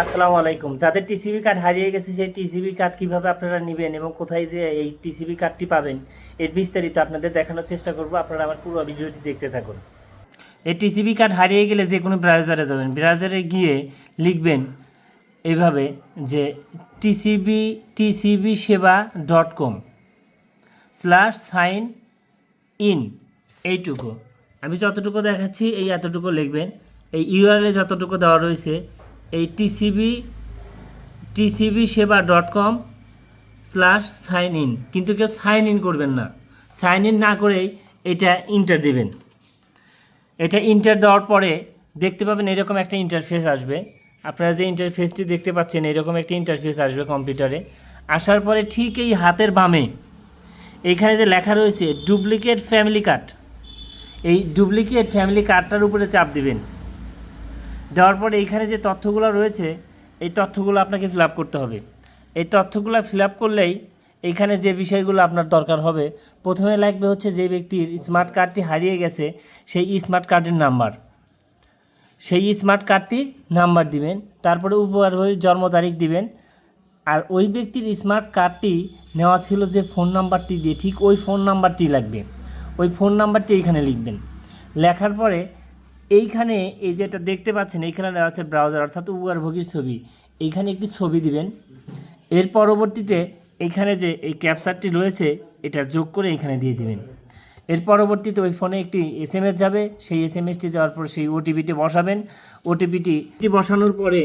আসসালামু আলাইকুম। যাদের টিসিবি কার্ড হারিয়ে গেছে, সেই টিসিবি কার্ড কীভাবে আপনারা নেবেন এবং কোথায় যে এই টিসিবি কার্ডটি পাবেন, এর বিস্তারিত আপনাদের দেখানোর চেষ্টা করব। আপনারা আমার পুরো ভিডিওটি দেখতে থাকুন। এই টিসিবি কার্ড হারিয়ে গেলে যে কোনো ব্রাউজারে যাবেন। ব্রাউজারে গিয়ে লিখবেন এইভাবে যে টিসিবি টিসিবি সেবা dot com slash sign in এইটুকু। আমি যতটুকু দেখাচ্ছি, এই এতটুকু লিখবেন। এই ইউআরএলে যতটুকু দেওয়া রয়েছে এই টিসিবি টিসিবি সেবা dot com slash sign in. কিন্তু কেউ সাইন ইন করবেন না। সাইন ইন না করেই এটা ইন্টার দেবেন। এটা ইন্টার দেওয়ার পরে দেখতে পাবেন এরকম একটা ইন্টারফেস আসবে। আপনারা যে ইন্টারফেসটি দেখতে পাচ্ছেন, এরকম একটা ইন্টারফেস আসবে কম্পিউটারে। আসার পরে ঠিক এই হাতের বামে এইখানে যে লেখা রয়েছে ডুপ্লিকেট ফ্যামিলি কার্ড এই ডুপ্লিকেট ফ্যামিলি কার্ডটার উপরে চাপ দিবেন। দেওয়ার পরে এইখানে যে তথ্যগুলো রয়েছে, এই তথ্যগুলো আপনাকে ফিল করতে হবে। এই তথ্যগুলো ফিল করলেই এখানে যে বিষয়গুলো আপনার দরকার হবে, প্রথমে লাগবে হচ্ছে যে ব্যক্তির স্মার্ট কার্ডটি হারিয়ে গেছে, সেই স্মার্ট কার্ডের নাম্বার সেই স্মার্ট কার্ডটির নাম্বার দিবেন, তারপরে উপহার হয়ে জন্ম তারিখ দিবেন, আর ওই ব্যক্তির স্মার্ট কার্ডটি নেওয়া ছিল যে ফোন নাম্বারটি দিয়ে, ঠিক ওই ফোন নাম্বারটি লাগবে। ওই ফোন নাম্বারটি এখানে লিখবেন। লেখার পরে এইখানে এই যেটা দেখতে পাচ্ছেন, এইখানে দেওয়া আছে ব্রাউজার অর্থাৎ উপকারভোগীর ছবি। এইখানে একটি ছবি দিবেন। এর পরবর্তীতে এইখানে যে এই ক্যাপচারটি রয়েছে, এটা যোগ করে এখানে দিয়ে দিবেন। এর পরবর্তীতে ওই ফোনে একটি এস এস যাবে। সেই এস এম এসটি যাওয়ার পর সেই ওটিপিটি বসাবেন। ওটিপিটি বসানোর পরে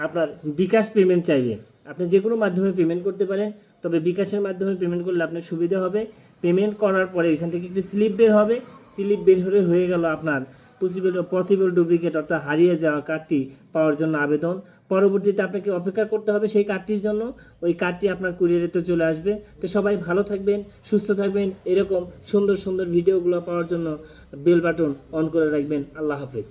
আপনার বিকাশ পেমেন্ট চাইবে। আপনি যে কোনো মাধ্যমে পেমেন্ট করতে পারেন, তবে বিকাশের মাধ্যমে পেমেন্ট করলে আপনার সুবিধা হবে। পেমেন্ট করার পরে এখান থেকে একটি স্লিপ বের হবে। স্লিপ বের হয়ে হয়ে গেল আপনার পসিবল পসিবল ডুপ্লিকেট অর্থাৎ হারিয়ে যাওয়া কার্ডটি পাওয়ার জন্য আবেদন। পরবর্তীতে আপনাকে অপেক্ষা করতে হবে সেই কার্ডটির জন্য। ওই কার্ডটি আপনার কুরিয়ারে তো চলে আসবে। তো সবাই ভালো থাকবেন, সুস্থ থাকবেন। এরকম সুন্দর সুন্দর ভিডিওগুলো পাওয়ার জন্য বেল বাটন অন করে রাখবেন। আল্লাহ হাফেজ।